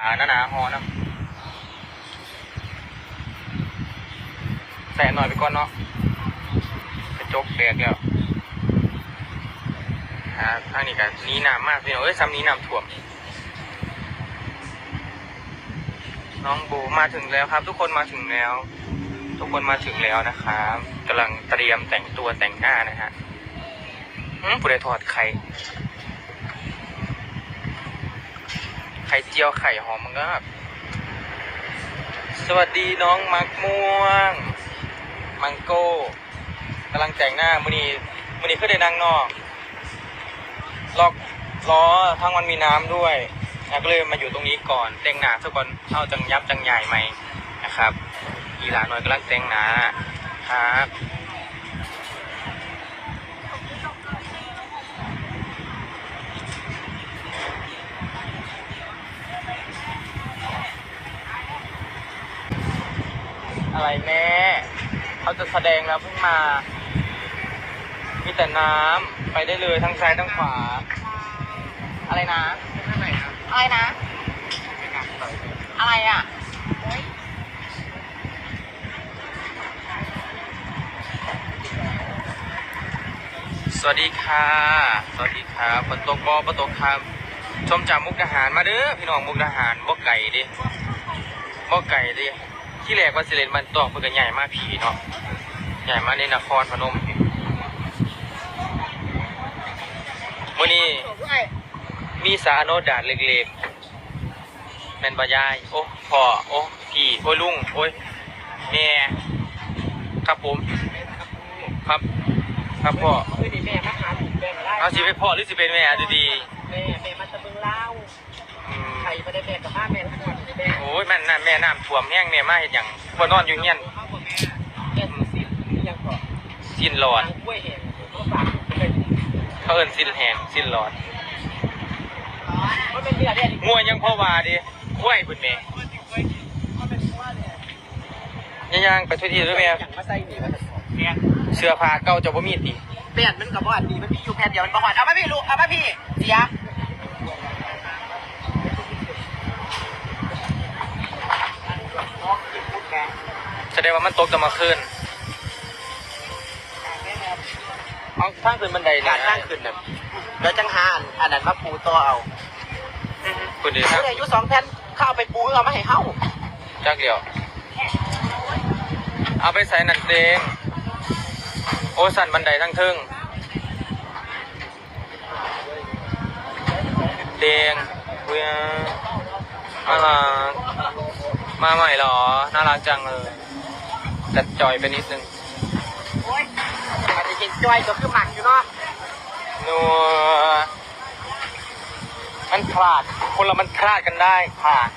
อ่าหนาหนาหอนะใส่หน่อยไปก่อนเนาะกระจกแตกแล้วหาทางนี้กันนี้น้ำมากพี่น้องเอ้ยซ้ำนี้น้ำท่วม น้องโบมาถึงแล้วครับ ทุกคนมาถึงแล้ว ทุกคนมาถึงแล้วนะครับกำลังเตรียมแต่งตัวแต่งหน้านะฮะอืมผู้ใดทอดไข่ ไข่เจียวไข่หอมมันก็แบบสวัสดีน้องมักม่วง มังโก้กำลังแต่งหน้ามือนี้มือนี้ก็ได้นั่งนอกลอกล้อทั้งวันมีน้ำด้วยก็เลยมาอยู่ตรงนี้ก่อนแต่งหน้าสักก่อนเอาจังยับจังใหญ่ไหมนะครับอีหลานน้อยกำลังแต่งหน้าครับ อะไรแม่ เขาจะแสดงแล้วเพิ่งมา มีแต่น้ำไปได้เลยทั้งซ้ายทั้งขวา อะไรนะ อะไรนะ อะไรอะ สวัสดีค่ะ สวัสดีครับฝนตกบอฝนตกครับ ชมจากมุกดาหารมาเด้อพี่น้องมุกดาหารบ่ไก่ดิบ่ไก่ดิ ที่แรกว่าสิเลนมันตอกเพื่อกันใหญ่มากผีเนาะใหญ่มากในนครพนมมื่อนี้มีสาโนดาดเล็กๆแม่นบายาย โอ้พ่อโอ้พี่โอ้ยลุงโอ้ยแม่ครับผม ครับ ครับพ่อคือดิแม่มาหาถูกแบ่งไล่เอาสิเป็นพ่อหรือสิเป็นแม่ดูดี วมแห้งแม่ยมาเห็นอย่างบ่นอนอยู่เงี้ยนสิ้นหลอดเขาเอิ้นสิ้นแหงสิ้นหลอดมันเป็นเรื่องเนี่ยงัวยังพ่อว่าดิควายพุ่นแม่ย่างๆไปทุกทีด้วยแม่อย่างมาใส่หมเสื้อผ้าเก่าจะบ่มีติแผ่นมันกับว่าดีมันมีอยู่แผ่นเดียวมันประวัติเอามาพี่ลูกเอามาพี่เสีย ดงว่ามันตกจะมาคืนเอาทางขึ้นบันไดเลยการสร้างขึ้นน่ะแล้วจังหาอันนั้นมาปูตัวเอาคุณดีครับผู้ใดอายุสองแผ่นเข้าเอาไปปูเอามาให้เฮาจักเดียว เอาไปใส่นันเดงโอ้สั่นบันไดทั้งทึ่งเดงเวียน่ารักมาใหม่เหรอ น่ารักจังเลย จัดจอยไปนิดนึงโอ้ยอาจจะเห็นจอยก็คือหมักอยู่เนาะนัวมันพลาด คนเรามันพลาดกันได้พลาด